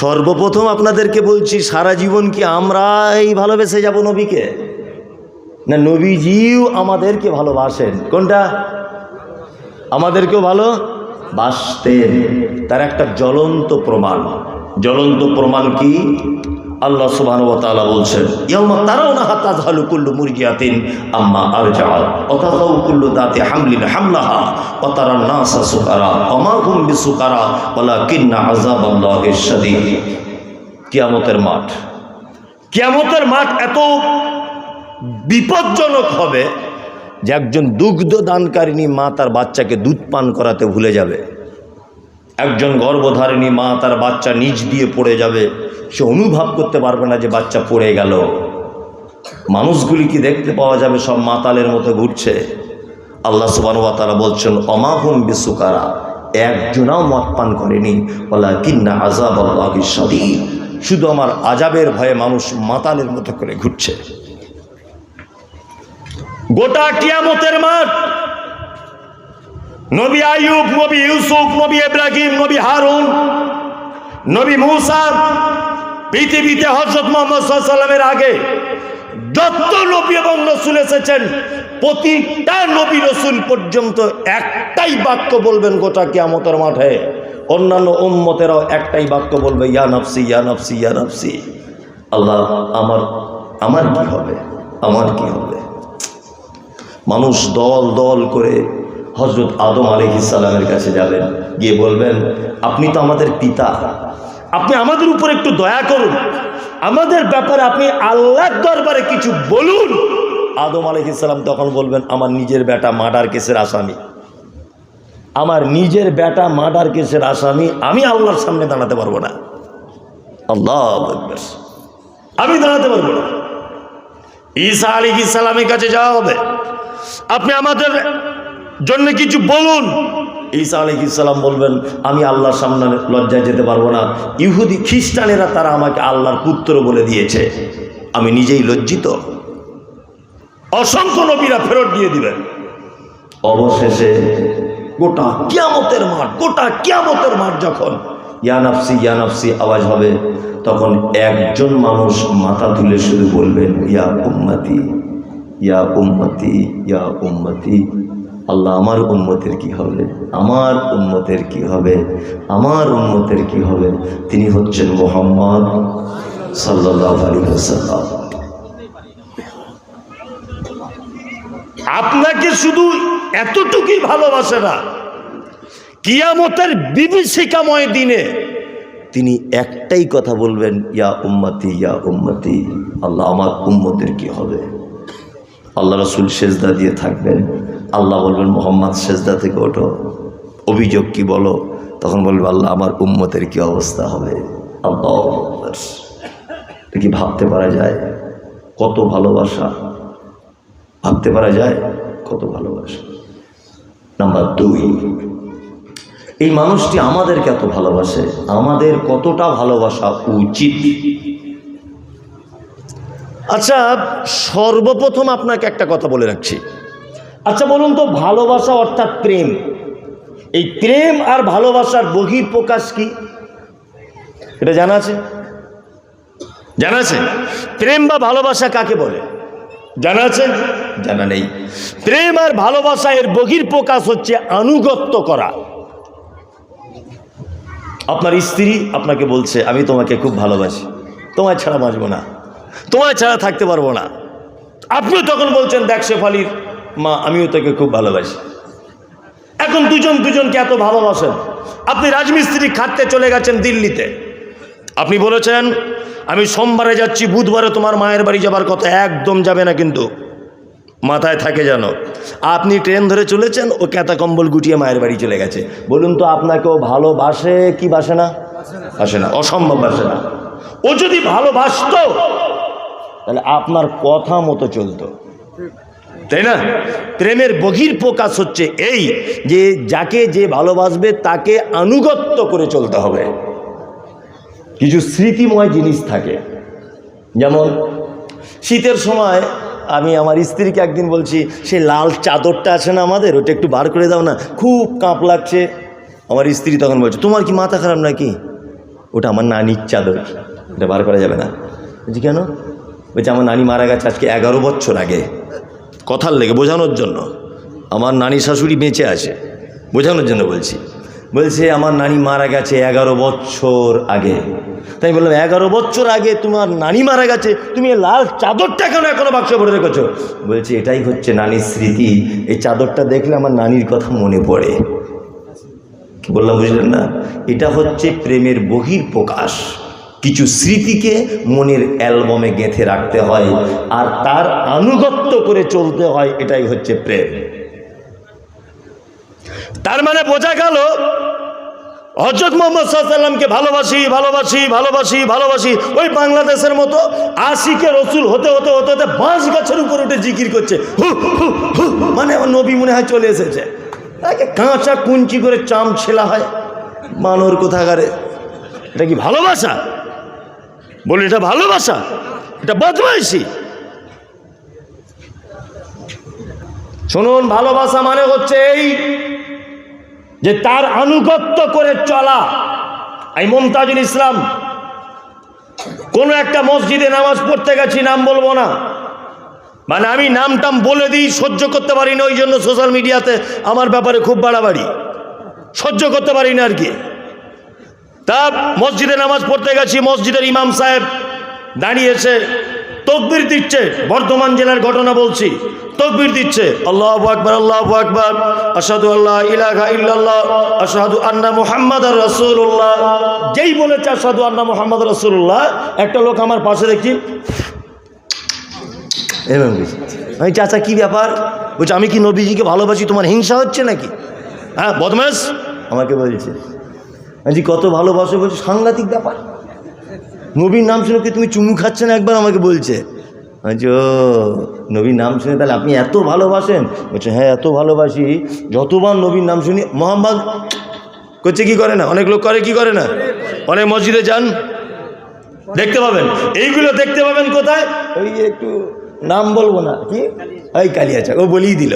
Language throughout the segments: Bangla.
সর্বপ্রথম আপনাদেরকে বলছি, সারা জীবন কি আমরাই ভালোবেসে যাব নবীকে? না নবীজিও আমাদেরকে ভালোবাসেন। কোনটা? আমাদেরকেও ভালো বাসতেন তার একটা জ্বলন্ত প্রমাণ। জ্বলন্ত প্রমাণ কি? আল্লাহ সুবহান ওয়া তাআলা বলছেন, ইয়াউমা তারাউনাহা তাযহালু কুল্লু মুরগিয়াতিন, আম্মা আরজাআত ওয়া তাযাউ কুল্লু দাতি হামলিন হামলাহা ওয়া তারান নাসা সুকারা ওয়া মা হুম বিসুকারা, ওয়ালাকিন্না আযাবাল্লাহি শাদীদ। কিয়ামতের মাঠ। কিয়ামতের মাঠ এত বিপজ্জনক হবে যে একজন দুগ্ধ দানকারিণী মা তার বাচ্চাকে দুধ পান করাতে ভুলে যাবে। একজন গর্ভধারিণী মা তার বাচ্চা নিচ দিয়ে পড়ে যাবে, সে অনুভব করতে পারবে না যে বাচ্চা পড়ে গেল। মানুষগুলি কি দেখতে পাওয়া যাবে? সব মাতালের মতো ঘুরছে। আল্লাহ সুবানুয়া তারা বলছেন অমাহুম বিসুকারা। একজনাও মদ পান করেনি। বলা কিন্না আজাব আল্লাহ শুধু আমার আজাবের ভয়ে মানুষ মাতালের মতো করে ঘুরছে। গোটা কিয়ামতের মাঠ নবী আইয়ুব, নবী ইউসুফ, নবী ইব্রাহিম, নবী হারুন, নবী মুসা, পৃথিবীতে হজরত মোহাম্মদ সাল্লামের আগে যত নবী এবং রসুল এসেছেন। প্রতিটা নবী রসুল পর্যন্ত একটাই বাক্য বলবেন গোটা কিয়ামতের মাঠে। অন্যান্য উম্মতেরাও একটাই বাক্য বলবে, ইয়া নফসি ইয়া নফসি ইয়া নফসি। আল্লাহ, আমার আমার কি হবে? আমার কি হবে? মানুষ দল দল করে হজরত আদম আলহিসাল্লামের কাছে যাবেন, গিয়ে বলবেন, আপনি তো আমাদের পিতা। আপনি আমাদের উপর একটু দয়া করুন। আমাদের ব্যাপারে আপনি আল্লাহর দরবারে কিছু বলুন। আদম আলহিসাল্লাম তখন বলবেন, আমার নিজের বেটা মার্ডার কেসের আসামি। আমার নিজের বেটা মার্ডার কেসের আসামি আমি আল্লাহর সামনে দাঁড়াতে পারব না। আল্লাহ। আমি দাঁড়াতে পারব না। ঈসা আলী ইসালামের কাছে যাওয়া হবে। আপনি আমাদের জন্য কিছু বলুন। ঈসা আলী ইসালাম বলবেন আমি আল্লাহর সামনে লজ্জায় যেতে পারব না। ইহুদি খ্রিস্টানেরা তারা আমাকে আল্লাহর পুত্র বলে দিয়েছে। আমি নিজেই লজ্জিত। অসংখ্য নবীরা ফেরত দিয়ে দিবেন। অবশেষে গোটা কিয়ামতের মাঠ গোটা কিয়ামতের মাঠ যখন ইয়ানাফসি ইয়ানাফসি আওয়াজ হবে তখন একজন মানুষ মাথা তুলে শুধু বলবেন ইয়া উম্মতি ইয়া উম্মতি ইয়া উম্মতি। আল্লাহ আমার উম্মতের কি হবে? আমার উম্মতের কি হবে? আমার উম্মতের কি হবে? তিনি হচ্ছেন মোহাম্মদ সাল্লাহ আলী সাল্লাম আপনাকে শুধু এতটুকুই ভালোবাসে না, কিয়ামতের বিভীষিকাময় দিনে তিনি একটাই কথা বলবেন, ইয়া উম্মতি ইয়া উম্মতি, আল্লাহ আমার উম্মতের কি হবে? আল্লাহ রসুল সেজদা দিয়ে থাকবেন। আল্লাহ বলবেন, মোহাম্মদ, সেজদা থেকে ওঠো। অভিযোগ কি বলো? তখন বলবে, আল্লাহ, আমার উম্মতের কি অবস্থা হবে? আল্লাহ কি ভাবতে পারা যায়? কত ভালোবাসা। ভাবতে পারা যায়? কত ভালোবাসা। নাম্বার দুই, এই মানুষটি আমাদেরকে এত ভালোবাসে। আমাদের কতটা ভালোবাসা উচিত? আচ্ছা সর্বপ্রথম আপনাকে একটা কথা বলে রাখছি। আচ্ছা বলুন তো, ভালোবাসা অর্থাৎ প্রেম। এই প্রেম আর ভালোবাসার বহির প্রকাশ কি? এটা জানা আছে? জানা আছে? প্রেম বা ভালোবাসা কাকে বলে? জানা আছে? জানা নেই। প্রেম আর ভালোবাসা এর বহির প্রকাশ হচ্ছে আনুগত্য করা। আপনার স্ত্রী আপনাকে বলছে, আমি তোমাকে খুব ভালোবাসি। তোমায় ছাড়া বাঁচবো না। তোমায় ছাড়া থাকতে পারব না। আপনিও তখন বলছেন দেখ শেফালির মা আমিও তোকে খুব ভালোবাসি। এখন দুজন দুজনকে এত ভালোবাসেন। আপনি রাজমিস্ত্রি খাটতে চলে গেছেন দিল্লিতে। আপনি বলেছেন আমি সোমবারে যাচ্ছি বুধবারে তোমার মায়ের বাড়ি যাবার কথা একদম যাবে না কিন্তু। মাথায় থাকে যেন। আপনি ট্রেন ধরে চলেছেন ও ক্যাতা কম্বল গুটিয়ে মায়ের বাড়ি চলে গেছে। বলুন তো আপনাকে ও ভালোবাসে কি বাসে না। বাসে না অসম্ভব বাসে না। ও যদি ভালোবাসত তাহলে আপনার কথা মতো চলতো। তাই না? প্রেমের বহির প্রকাশ হচ্ছে এই যে যাকে যে ভালোবাসবে তাকে আনুগত্য করে চলতে হবে। কিছু স্মৃতিময় জিনিস থাকে। যেমন শীতের সময় আমি আমার স্ত্রীকে একদিন বলছি, সে লাল চাদরটা আছে না আমাদের? ওটা একটু বার করে দাও না। খুব কাঁপ লাগছে। আমার স্ত্রী তখন বলছে, তোমার কি মাথা খারাপ নাকি? ওটা আমার নানির চাদর। এটা বার করা যাবে না। বলছি, কেন? বলছি আমার নানি মারা গেছে আজকে এগারো বছর আগে। কথার লেগে, বোঝানোর জন্য। আমার নানি শাশুড়ি বেঁচে আছে, বোঝানোর জন্য বলছি। বলছে, আমার নানি মারা গেছে এগারো বছর আগে। তাই বললাম, এগারো বছর আগে তোমার নানি মারা গেছে? তুমি লাল চাদরটা কেন এখনও বাক্সে ভরে রেখেছো? বলছে, এটাই হচ্ছে নানির স্মৃতি। এই চাদরটা দেখলে আমার নানির কথা মনে পড়ে। কি বললাম, বুঝলেন না? এটা হচ্ছে প্রেমের বহির প্রকাশ কিছু স্মৃতিকে মনের অ্যালবামে গেঁথে রাখতে হয় আর তার আনুগত্য করে চলতে হয় এটাই হচ্ছে প্রেম। তার মানে বোঝা গেল হজরত মোহাম্মদ সাল্লামকে ভালোবাসি ভালোবাসি ভালোবাসি ভালোবাসি ওই বাংলাদেশের মতো আশিকে রসুল হতে হতে হতে হতে বাঁশ গাছের উপর উঠে জিকির করছে। হু, মানে নবী মনে হয় চলে এসেছে। কাঁচা কুঞ্চি করে চাম ছেলা হয়। বানর কোথাকারে? এটা কি ভালোবাসা? বলি এটা ভালোবাসা এটা বদমাইশি। শুনুন ভালোবাসা মানে হচ্ছে এই যে তার আনুগত্য করে চলা। এই মমতাজুল ইসলাম, কোনো একটা মসজিদে নামাজ পড়তে গেছি, নাম বলব না। মানে আমি নাম টাম বলে দিই, সহ্য করতে পারি না, ওই জন্য সোশ্যাল মিডিয়াতে আমার ব্যাপারে খুব বাড়াবাড়ি। সহ্য করতে পারি না আর কি। তা মসজিদে নামাজ পড়তে গেছি, মসজিদের ইমাম সাহেব দাঁড়িয়েছে তকবির দিচ্ছে, বর্ধমান জেলার ঘটনা বলছি। তকবির দিচ্ছে, আল্লাহ আকবর আল্লাহ আকবর আসাদু আল্লাহ ইলাহা ইল্লাল্লাহ আসাদু আন্না মুহাম্মদ রসুল্লাহ যেই বলেছে আসাদু আন্না মুহাম্মদ রসুল্লাহ একটা লোক আমার পাশে এরকম কিছু আমি চাচা, কি ব্যাপার? বলছে, আমি কি নবীজিকে ভালোবাসি, তোমার হিংসা হচ্ছে নাকি? হ্যাঁ বদমাস আমাকে বলছে। আমি কত ভালোবাসো বলছে, সাংঘাতিক ব্যাপার। নবীর নাম শুনে কি তুমি চুমু খাচ্ছে না একবার আমাকে বলছে? ও, নবীর নাম শুনে তাহলে আপনি এত ভালোবাসেন? বলছে হ্যাঁ এত ভালোবাসি, যতবার নবীর নাম শুনি, মোহাম্মদ করছে কি করে না? অনেক লোক করে, কি করে না? অনেক মসজিদে যান, দেখতে পাবেন। এইগুলো দেখতে পাবেন কোথায়? ওই একটু নাম বলব না, কি? ওই কালিয়াচক, ও বলেই দিল।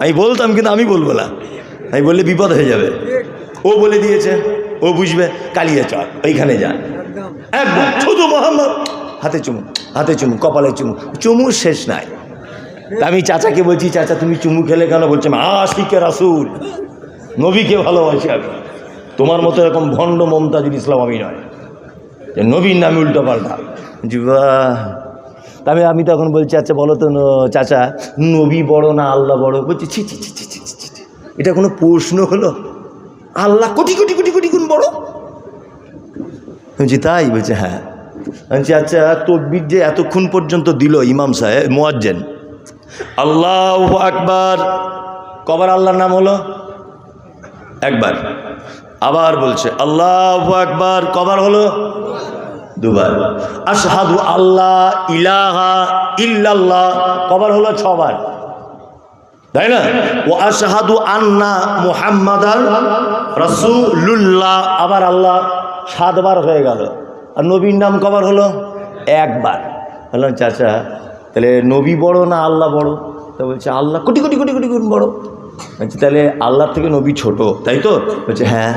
আমি বলতাম, কিন্তু আমি বলব না। আমি বললে বিপদ হয়ে যাবে। ও বলে দিয়েছে। ও বুঝবে কালিয়াচক ওইখানে যান একদম। শুধু মোহাম্মদ। হাতে চুমু হাতে চুমু কপালে চুমু চুমু শেষ নাই। আমি চাচাকে বলছি চাচা তুমি চুমু খেলে কেন? বলছে আশিকে রাসুল নবীকে ভালোবাসি আমি। তোমার মতো এরকম ভণ্ড মমতাজুল ইসলাম আমি নয়। যে নবীর নামে উল্টো পাল্টা। বলছি, বাহ। তা আমি তখন বলছি আচ্ছা বলো তো চাচা নবী বড় না আল্লাহ বড়? বলছি ছি ছি ছি ছি ছি। এটা কোনো প্রশ্ন হলো? আল্লাহ কোটি কোটি বলছি, তাই? বলছে হ্যাঁ। বলছি আচ্ছা তকবির যে এতক্ষণ পর্যন্ত দিল ইমাম সাহেব, মোয়াজ্জেন। আল্লাহ আকবার। কবার আল্লাহর নাম হলো? একবার। আবার বলছে, আল্লাহ আকবার। কবার হলো? দুবার। আশহাদু আল্লাহ ইলাহা ইল্লাল্লাহ। কবার হলো? ছবার। তাই না? ও আশহাদু আন্না মুহাম্মাদান রাসূলুল্লাহ। আবার আল্লাহ সাতবার হয়ে গেল। আর নবীর নাম কবার হলো? একবার। বললাম চাচা তাহলে নবী বড় না আল্লাহ বড়? তা বলছে, আল্লাহ কোটি কোটি কোটি কোটি গুণ বড়। বলছি, তাহলে আল্লাহর থেকে নবী ছোট, তাই তো? বলছে হ্যাঁ।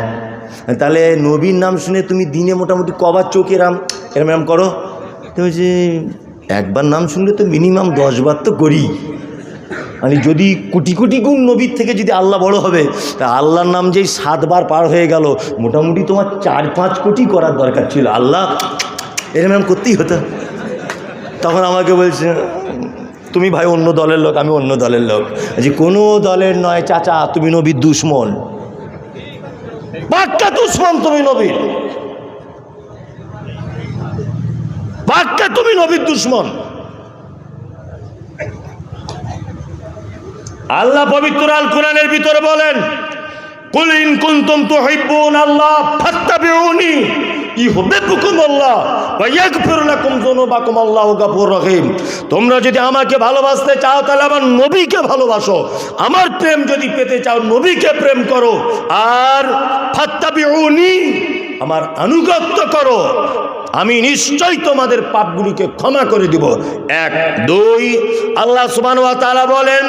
তাহলে নবীর নাম শুনে তুমি দিনে মোটামুটি কবার চোখ এরাম এরম এরম করো? তো বলছি, একবার নাম শুনলে তো মিনিমাম দশবার তো করি। মানে যদি কোটি কোটি গুণ নবীর থেকে যদি আল্লাহ বড় হবে, তা আল্লাহর নাম যেই সাতবার পার হয়ে গেল, মোটামুটি তোমার চার পাঁচ কোটি করার দরকার ছিল। আল্লাহ, এরম করতেই হতো। তখন আমাকে বলছে, তুমি ভাই অন্য দলের লোক, আমি অন্য দলের লোক। যে, কোনো দলের নয়, চাচা, তুমি নবীর দুশ্মন। পাক্কা দুশ্মন তুমি নবীর। পাক্কা তুমি নবীর দুশ্মন। আল্লাহ পবিত্র আল কোরআনের ভিতরে বলেন, কুল ইন কুনতুম তুহিব্বুন আল্লাহ, ফাত্তাবিউনি, ইউহিব্বুকুম আল্লাহ, ওয়া ইয়াগফির লাকুম যুনুবাকুম, আল্লাহু গাফুর রহিম। তোমরা যদি আমাকে ভালোবাসতে চাও, তাহলে আমার নবীকে ভালোবাসো। আমার প্রেম যদি পেতে চাও, নবীকে প্রেম করো। আর ফাত্তাবিউনি, আমার আনুগত্য করো। আমি নিশ্চয় তোমাদের পাপগুলিকে ক্ষমা করে দিব। এক, দুই, আল্লাহ বলেন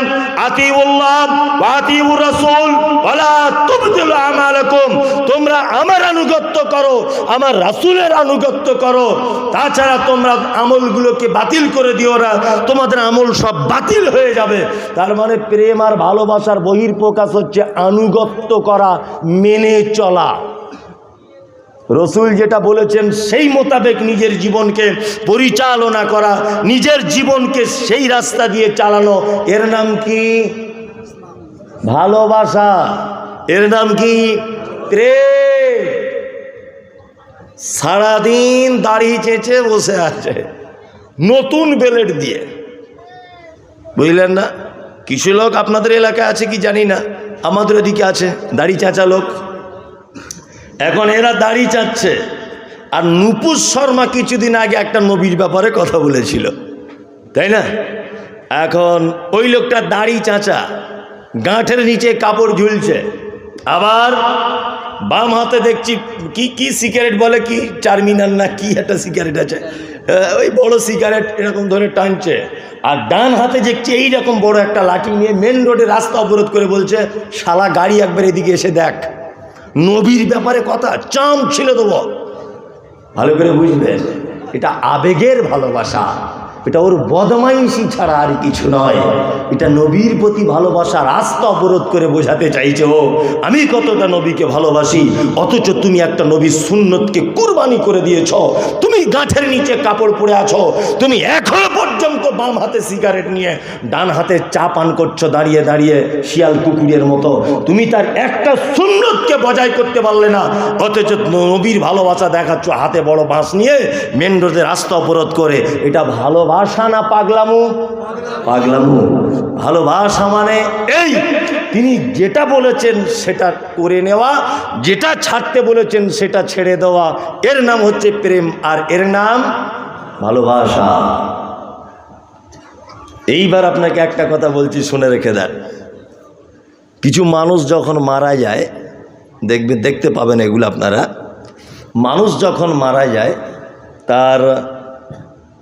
তোমরা আমার আনুগত্য করো, আমার রাসুলের আনুগত্য করো। তাছাড়া তোমরা আমলগুলোকে বাতিল করে দিও না, তোমাদের আমল সব বাতিল হয়ে যাবে। তার মানে প্রেম আর ভালোবাসার বহির্প্রকাশ হচ্ছে আনুগত্য করা, মেনে চলা। রসুল যেটা বলেছেন, সেই মোতাবেক নিজের জীবনকে পরিচালনা করা, নিজের জীবনকে সেই রাস্তা দিয়ে চালানো। এর নাম কি? ভালোবাসা। এর নাম কি? সারাদিন দাড়ি চেঁচে বসে আছে, নতুন বেলেট দিয়ে। বুঝলেন না? কিছু লোক আপনাদের এলাকায় আছে কি জানি না? আমাদের ওদিকে আছে দাড়ি চাচা লোক। এখন এরা দাড়ি চাচ্ছে। আর নুপুর শর্মা কিছুদিন আগে একটা নবীর ব্যাপারে কথা বলেছিল। তাই না? এখন ওই লোকটা দাড়ি চাঁচা, গাঁঠের নিচে কাপড় ঝুলছে। আবার বাম হাতে দেখছি কি কি সিগারেট বলে কি? চারমিনার না কি একটা সিগারেট আছে? ওই বড় সিগারেট এরকম ধরে টানছে। আর ডান হাতে দেখছি এইরকম বড় একটা লাঠি নিয়ে মেন রোডে রাস্তা অবরোধ করে বলছে, শালা গাড়ি একবার এদিকে এসে দেখ। নবীর ব্যাপারে কথা চাম ছিল দেবো ভালো করে বুঝবেন এটা আবেগের ভালোবাসা। এটা ওর বদমাইশি ছাড়া আর কিছু নয়। এটা নবীর প্রতি ভালোবাসা রাস্তা অবরোধ করে বোঝাতে চাইছে ও। আমি কতটা নবীকে ভালোবাসি, অথচ তুমি একটা নবীর সুন্নতকে কুরবানি করে দিয়েছ। তুমি গাঁঠের নিচে কাপড় পরে আছো। তুমি এখনও পর্যন্ত বাম হাতে সিগারেট নিয়ে ডান হাতে চা পান করছ দাঁড়িয়ে দাঁড়িয়ে শিয়াল কুকুরের মতো। তুমি তার একটা সুন্নতকে বজায় করতে পারলে না। অথচ নবীর ভালোবাসা দেখাচ্ছ হাতে বড় বাঁশ নিয়ে মেন রোডে রাস্তা অবরোধ করে। এটা ভালোবাসা না পাগলামু? পাগলামু। ভালোবাসা মানে এই, তিনি যেটা বলেছেন সেটা করে নেওয়া, যেটা ছাড়তে বলেছেন সেটা ছেড়ে দেওয়া। এর নাম হচ্ছে প্রেম, আর এর নাম ভালোবাসা। এইবার আপনাকে একটা কথা বলছি, শুনে রেখে দেন। কিছু মানুষ যখন মারা যায়, দেখবে, দেখতে পাবেন এগুলো আপনারা। মানুষ যখন মারা যায়, তার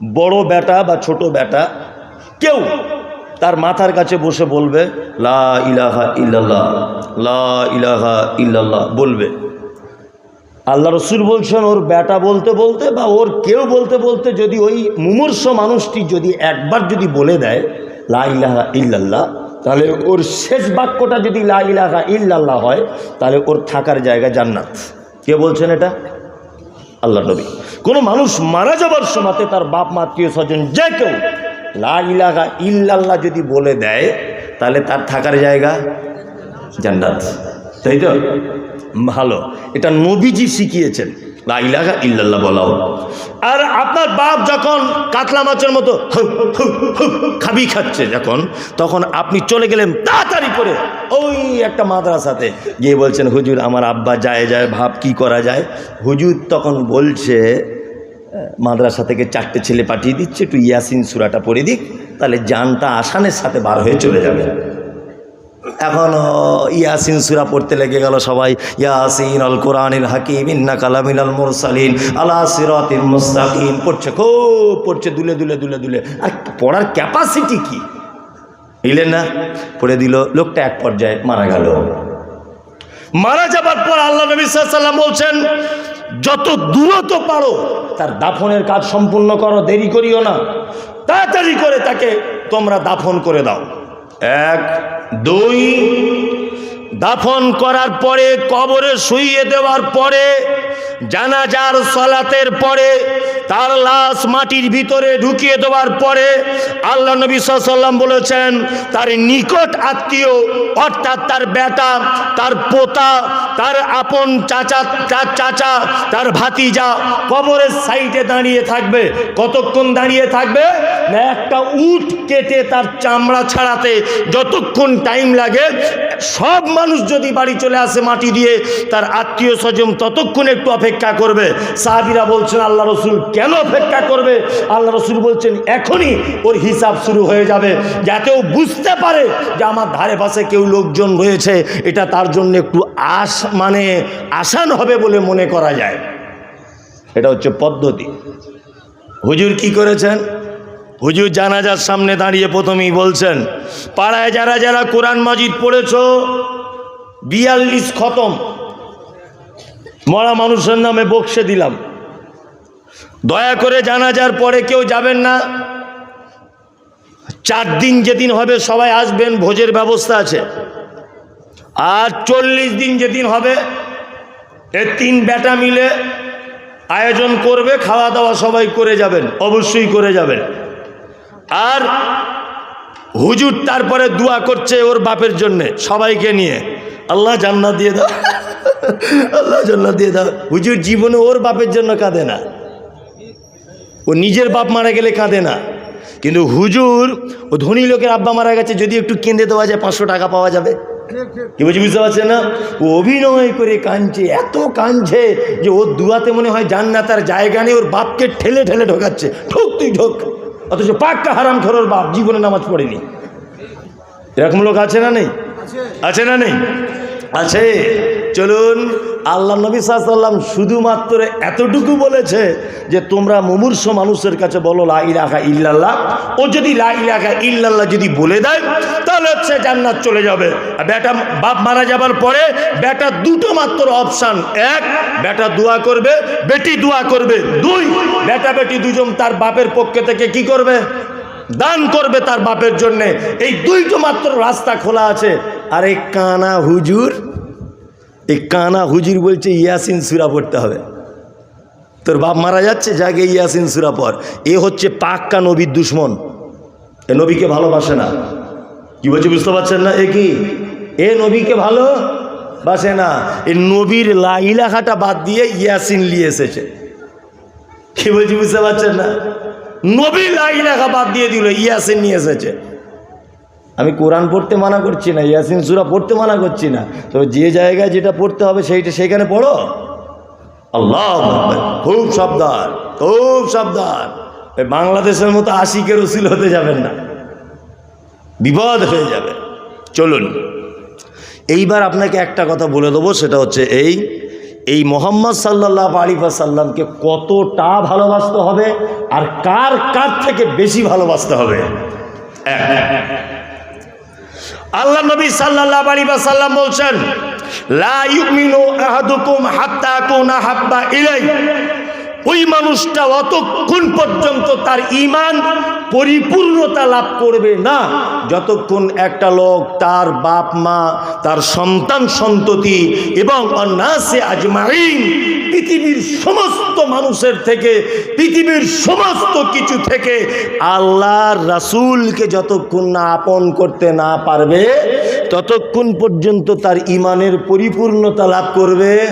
বড় বেটা বা ছোট বেটা কেউ তার মাথার কাছে বসে বলবে, লা ইলাহা ইল্লাল্লাহ, লা ইলাহা ইল্লাল্লাহ বলবে। আল্লাহ রসুল বলছেন, ওর বেটা বলতে বলতে বা ওর কেউ বলতে বলতে যদি ওই মুমূর্ষ মানুষটি যদি একবার যদি বলে দেয়, লা ইলাহা ইল্লাল্লাহ তাহলে ওর শেষ বাক্যটা যদি লা ইলাহা ইল্লাল্লাহ হয়, তাহলে ওর থাকার জায়গা জান্নাত। কে বলছেন এটা? আল্লাহ নবী। কোনো মানুষ মারা যাবার সময়তে তার বাপ, মা, আত্মীয় স্বজন যে কেউ লা ইলাহা ইল্লাল্লাহ যদি বলে দেয়, তাহলে তার থাকার জায়গা জান্নাত। তাই তো? ভালো। এটা নবীজি শিখিয়েছেন। লা ইলাহা ইল্লাল্লাহ বলাও। আর আপনার বাপ যখন কাতলা মাছের মতো খাবি খাচ্ছে যখন, তখন আপনি চলে গেলেন তাড়াতাড়ি করে ওই একটা মাদ্রাসাতে গিয়ে বলছেন, হুজুর, আমার আব্বা যায় যায়, ভাব কি করা যায়? হুজুর তখন বলছে, মাদ্রাসা থেকে চারটে ছেলে পাঠিয়ে দিচ্ছে, একটু ইয়াসিন সুরাটা পড়ে দিক, তাহলে জানটা আসানের সাথে বার হয়ে চলে যাবে। এখন ইয়াসিন সুরা পড়তে লেগে গেল সবাই। ইয়াসিন আল কোরআনিল হাকিম ইন্না কালামিল আল মুরসালিন, আলা সিরাতিল মুস্তাকিম। পড়ছে খুব, পড়ছে দুলে দুলে দুলে দুলে। আর পড়ার ক্যাপাসিটি কি? বুঝলেন না? পড়ে দিল, লোকটা এক পর্যায়ে মারা গেল। মারা যাবার পর আল্লাহ নবী সাল্লাম বলছেন, যত দ্রুত পারো, তার দাফনের কাজ সম্পূর্ণ করো, দেরি করিও না। তাড়াতাড়ি করে তাকে তোমরা দাফন করে দাও। এক দুই দাফন করার পরে কবরে শুইয়ে দেওয়ার পরে জানাজার সলাতের পরে তার লাশ মাটির ভিতরে ঢুকিয়ে দেওয়ার পরে আল্লাহ নবী সাল্লাম বলেছেন, তার নিকট আত্মীয়, অর্থাৎ তার বেটা, তার পোতা, তার আপন চাচা, তার চাচা, তার ভাতিজা কবরের সাইডে দাঁড়িয়ে থাকবে। কতক্ষণ দাঁড়িয়ে থাকবে? একটা উট কেটে তার চামড়া ছাড়াতে যতক্ষণ টাইম লাগে সব মানুষ যদি বাড়ি চলে আসে মাটি দিয়ে, তার আত্মীয় স্বজন ততক্ষণ একটু অপেক্ষা করবে। সাহাবিরা বলছেন, আল্লাহ রসুল কেন অপেক্ষা করবে? আল্লাহ রসুল বলছেন, এখনই ওর হিসাব শুরু হয়ে যাবে। যাতে ও বুঝতে পারে যে আমার ধারে পাশে কেউ লোকজন রয়েছে, এটা তার জন্য একটু আস মানে আসান হবে বলে মনে করা যায়। এটা হচ্ছে পদ্ধতি। হুজুর কি করেছেন? হুজুর জানাজার সামনে দাঁড়িয়ে প্রথমেই বলছেন, পাড়ায় যারা যারা কোরআন মাজিদ পড়েছ, বিয়াল্লিশ খতম। মরা মানুষের নামে বক্সে দিলাম। দয়া করে জানাজার পরে কেউ যাবেন না। চার দিন যেদিন হবে সবাই আসবেন, ভোজের ব্যবস্থা আছে। আর চল্লিশ দিন যেদিন হবে, এ তিন বেটা মিলে আয়োজন করবে, খাওয়া দাওয়া সবাই করে যাবেন, অবশ্যই করে যাবেন। আর হুজুর তারপরে দোয়া করছে ওর বাপের জন্যে, সবাইকে নিয়ে। আল্লাহ জান্নাত দিয়ে দাও। আল্লাহ জান্নাত দিয়ে দাও। হুজুর জীবনে ওর বাপের জন্য কাঁদে না। ও নিজের বাপ মারা গেলে কাঁদে না। কিন্তু হুজুর, ও ধনী লোকের আব্বা মারা গেছে, যদি একটু কেঁদে দেওয়া যায়, পাঁচশো টাকা পাওয়া যাবে। কি বলছি বুঝতে পারছেন না? ও অভিনয় করে কাঁদছে, এত কাঁদছে যে ওর দুয়াতে মনে হয় জান্নাত জান্নাতার জায়গা নেই, ওর বাপকে ঠেলে ঠেলে ঢোকাচ্ছে। ঠোক, তুই ঢোক। অথচ পাক্কা হারাম খরর বাপ জীবনে নামাজ পড়েনি। এরকম লোক আছে না নেই? আছে। না নেই? আছে। চলুন, আল্লাহ নবী সাল্লাম শুধুমাত্র এতটুকু বলেছে যে তোমরা মুমূর্ষ মানুষের কাছে বলো, লা ইলাহা ইল্লাল্লাহ। ও যদি লা ইলাহা ইল্লাল্লাহ যদি বলে দেয়, তাহলে হচ্ছে জান্নাত চলে যাবে। আর বেটা বাপ মারা যাবার পরে বেটা দুটো মাত্র অপশান। এক, বেটা দোয়া করবে, বেটি দোয়া করবে। দুই, বেটা বেটি দুজন তার বাপের পক্ষে থেকে কি করবে? দান করবে তার বাপের জন্যে। এই দুইটো মাত্র রাস্তা খোলা আছে। আর কানা হুজুর এই কানা হুজুর বলছে, ইয়াসিন সুরা পড়তে হবে। তোর বাপ মারা যাচ্ছে জাগে ইয়াসিন সুরা পর এ হচ্ছে পাক্কা নবীর দুশ্মন। এ নবীকে ভালোবাসে না। কি বলছে, বুঝতে পারছেন না? এ কি? এ নবীকে ভালো বাসে না। এ নবীর লাইলাখাটা বাদ দিয়ে ইয়াসিন নিয়ে এসেছে। কি বলছি, বুঝতে পারছেন না? নবী লাইলাখা বাদ দিয়ে দিল, ইয়াসিন নিয়ে এসেছে। আমি কোরআন পড়তে মানা করছি না, ইয়াসিন সুরা পড়তে মানা করছি না। তবে যে জায়গায় যেটা পড়তে হবে সেইটা সেখানে পড়ো। আল্লাহ। খুব সাবধান খুব সাবধান। বাংলাদেশের মতো আশিকের উসিল হতে যাবেন না। বিপদ হয়ে যাবে। চলুন, এইবার আপনাকে একটা কথা বলে দেবো, সেটা হচ্ছে এই এই মোহাম্মদ সাল্লাহ আলিফা সাল্লামকে কতটা ভালোবাসতে হবে আর কার কার থেকে বেশি ভালোবাসতে হবে? আল্লাহ নবী সাল্লাল্লাহু আলাইহি বলছেন কুনা হাব্বা ইলাই। ওই মানুষটা অতক্ষণ পর্যন্ত তার ঈমান পরিপূর্ণতা লাভ করবে না। যতক্ষণ একটা লোক তার বাপ মা, তার সন্তান সন্ততি এবং অন্যাসে আজমাইন পৃথিবীর সমস্ত মানুষের থেকে, পৃথিবীর সমস্ত কিছু থেকে আল্লাহর রাসূলকে যতক্ষণ না আপন করতে না পারবে, ততক্ষণ পর্যন্ত তার ইমানের পরিপূর্ণতা লাভ করবে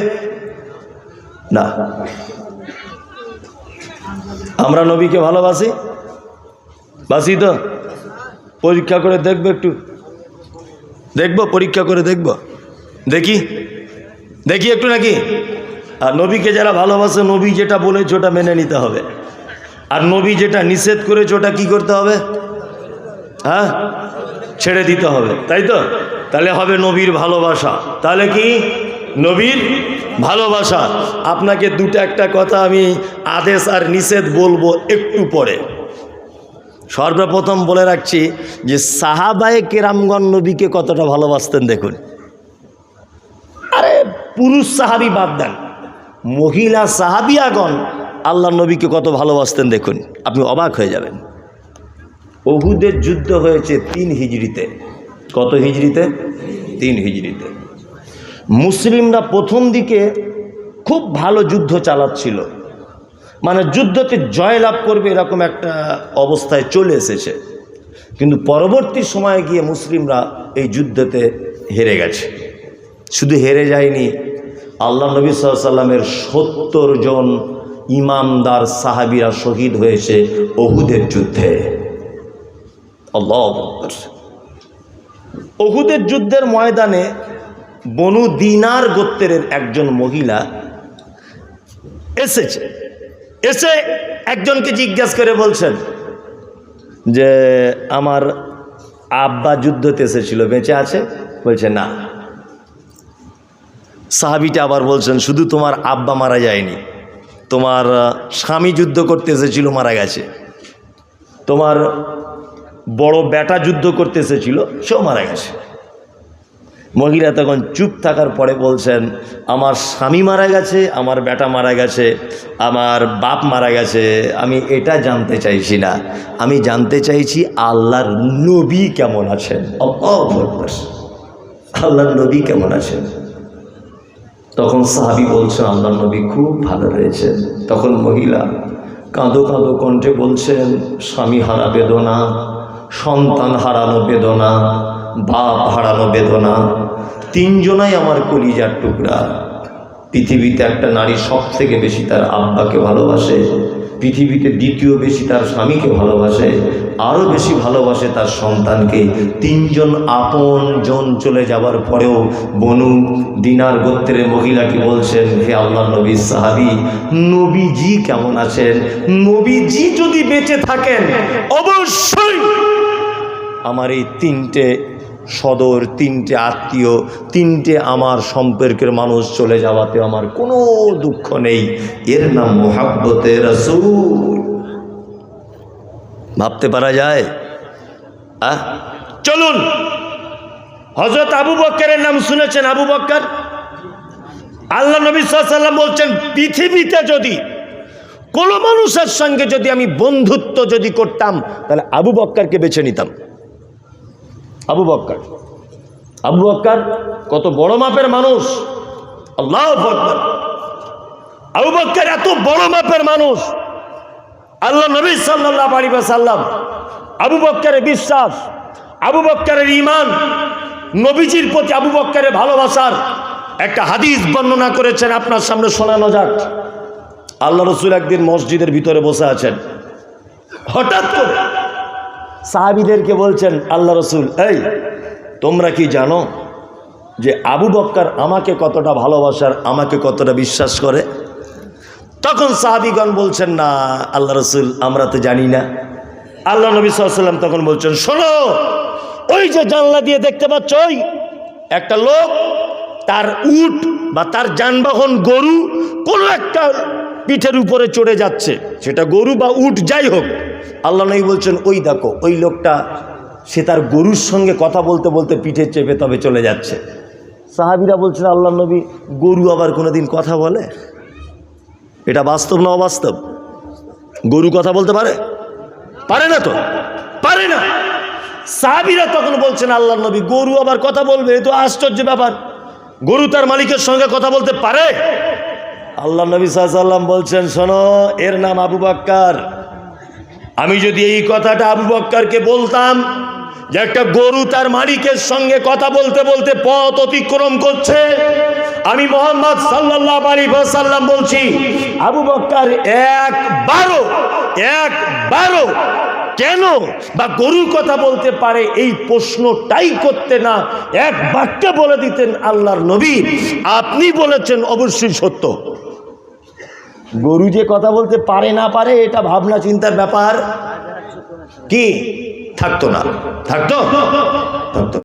না। আমরা নবীকে ভালোবাসি? বাসি তো? পরীক্ষা করে দেখব একটু। দেখব, পরীক্ষা করে দেখব। দেখি? দেখি একটু নাকি? আর নবীকে যারা ভালোবাসে, নবী যেটা বলেছে ওটা মেনে নিতে হবে। আর নবী যেটা নিষেধ করেছে, ওটা কি করতে হবে? হ্যাঁ? ছেড়ে দিতে হবে, তাই তো? তাহলে হবে নবীর ভালোবাসা। তাহলে কি? নবীর ভালোবাসা। আপনাকে দুটো একটা কথা আমি আদেশ আর নিষেধ বলব একটু পরে। সর্বপ্রথম বলে রাখছি যে সাহাবায়ে কেরামগণ নবীকে কতটা ভালোবাসতেন দেখুন। আরে পুরুষ সাহাবি বাদ দেন। মহিলা সাহাবিয়াগণ আল্লাহ নবীকে কত ভালোবাসতেন দেখুন, আপনি অবাক হয়ে যাবেন। অহুদের যুদ্ধ হয়েছে তিন হিজড়িতে। কত হিজড়িতে? তিন হিজড়িতে। মুসলিমরা প্রথম দিকে খুব ভালো যুদ্ধ চালাচ্ছিল। মানে যুদ্ধতে জয়লাভ করবে এরকম একটা অবস্থায় চলে এসেছে। কিন্তু পরবর্তী সময়ে গিয়ে মুসলিমরা এই যুদ্ধতে হেরে গেছে। শুধু হেরে যায়নি আল্লাহ নবী সাল্লামের সত্তর জন ইমামদার সাহাবিরা শহীদ হয়েছে অহুদের যুদ্ধে। অহুদের যুদ্ধের ময়দানে বনু দিনার গোত্রের একজন মহিলা এসেছে। এসে একজনকে জিজ্ঞাসা করে বলছেন যে, আমার আব্বা যুদ্ধতে এসেছিল, বেঁচে আছে? বলছে, না। সাহাবিটা আবার বলছেন, শুধু তোমার আব্বা মারা যায়নি, তোমার স্বামী যুদ্ধ করতে এসেছিল, মারা গেছে। তোমার বড় বেটা যুদ্ধ করতে এসেছিল, সেও মারা গেছে। মহিলা তখন চুপ থাকার পরে বলছেন, আমার স্বামী মারা গেছে, আমার বেটা মারা গেছে, আমার বাপ মারা গেছে, আমি এটা জানতে চাইছি না। আমি জানতে চাইছি আল্লাহর নবী কেমন আছেন। আল্লাহর নবী কেমন আছেন? তখন সাহাবি বলছেন আল্লাহ নবী খুব ভালো রয়েছে। তখন মহিলা কাঁদো কাঁদো কণ্ঠে বলছেন, স্বামী হারা বেদনা, সন্তান হারানো বেদনা, বাপ হারানো বেদনা, তিনজনাই আমার কলিজার টুকরা। পৃথিবীতে একটা নারী সব থেকে বেশি তার আব্বাকে ভালোবাসে পৃথিবীতে দ্বিতীয় বেশি তার স্বামীকে ভালোবাসে, আরও বেশি ভালোবাসে তার সন্তানকে। তিনজন আপন জন চলে যাবার পরেও বনু দিনার গোত্রের মহিলাকে বলছেন, হে আল্লাহ নবী সাহাবি, নবীজি কেমন আছেন? নবীজি যদি বেঁচে থাকেন, অবশ্যই আমার এই তিনটে সদর, তিনটে আত্মীয়, তিনটে আমার সম্পর্কের মানুষ চলে যাওয়াতে আমার কোনো দুঃখ নেই। এর নাম মোহাব্বতের রসুল। ভাবতে পারা যায়? আহ? চলুন। হজরত আবু বক্কারের নাম শুনেছেন আবু বক্কর? আল্লাহ নবী সাল্লাম বলছেন, পৃথিবীতে যদি কোনো মানুষের সঙ্গে যদি আমি বন্ধুত্ব যদি করতাম, তাহলে আবু বক্কারকে বেছে নিতাম। আবু বক্কর। আবু বক্কর কত বড় মাপের মানুষ। আল্লাহ আবু বক্কর এত বড় মাপের মানুষ। আল্লাহ নবী সাল্লাহ আলী সাল্লাম আবু বক্করের বিশ্বাস, আবু বক্করের ইমান নবীজির প্রতি আবু বক্করের ভালোবাসার একটা হাদিস বর্ণনা করেছেন আপনার সামনে শোনানো যাক। আল্লাহ রসুল একদিন মসজিদের ভিতরে বসে আছেন। হঠাৎ করে সাহাবিদেরকে বলছেন, আল্লাহ রসুল, এই, তোমরা কি জানো যে আবু বক্কর আমাকে কতটা ভালোবাসার আমাকে কতটা বিশ্বাস করে? তখন সাহাবিগণ বলছেন, না, আল্লাহ রসুল, আমরা তো জানি না। আল্লাহ নবী সাল্লাম তখন বলছেন, শোনো, ওই যে জানলা দিয়ে দেখতে পাচ্ছ, ওই একটা লোক, তার উট বা তার যানবাহন গরু কোনো একটা পিঠের উপরে চড়ে যাচ্ছে। সেটা গরু বা উট যাই হোক আল্লাহ নবী বলছেন, ওই দেখো, ওই লোকটা, সে তার গরুর সঙ্গে কথা বলতে বলতে পিঠে চেপে তবে চলে যাচ্ছে। সাহাবিরা বলছেন, আল্লাহ নবী, গরু আবার কোনোদিন কথা বলে? এটা বাস্তব না অবাস্তব? গরু কথা বলতে পারে? পারে না তো? পারে না। সাহাবিরা তখন বলছেন, আল্লাহ নবী, গরু আবার কথা বলবে, এ তো আশ্চর্য ব্যাপার। গরু তার মালিকের সঙ্গে কথা বলতে পারে? আল্লাহ নবী সাল্লাম বলছেন, শোনো, এর নাম আবু বাক্কার। আমি যদি এই কথাটা আবু বক্কারকে বলতাম যে একটা গরু তার মালিকের সঙ্গে কথা বলতে বলতে পথ অতিক্রম করছে, আমি মোহাম্মদ সাল্লাহ আলী সাল্লাম বলছি, আবু বক্কার এক বারো এক বারো কেন বা গরু কথা বলতে পারে এই প্রশ্নটাই করতে না? এক বাক্যে বলে দিতেন আল্লাহর নবী। আপনি বলেছেন অবশ্যই সত্য। গরু যে কথা বলতে পারে না পারে, এটা ভাবনা চিন্তার ব্যাপার। কি? থাকতো না। থাকতো? থাকতো।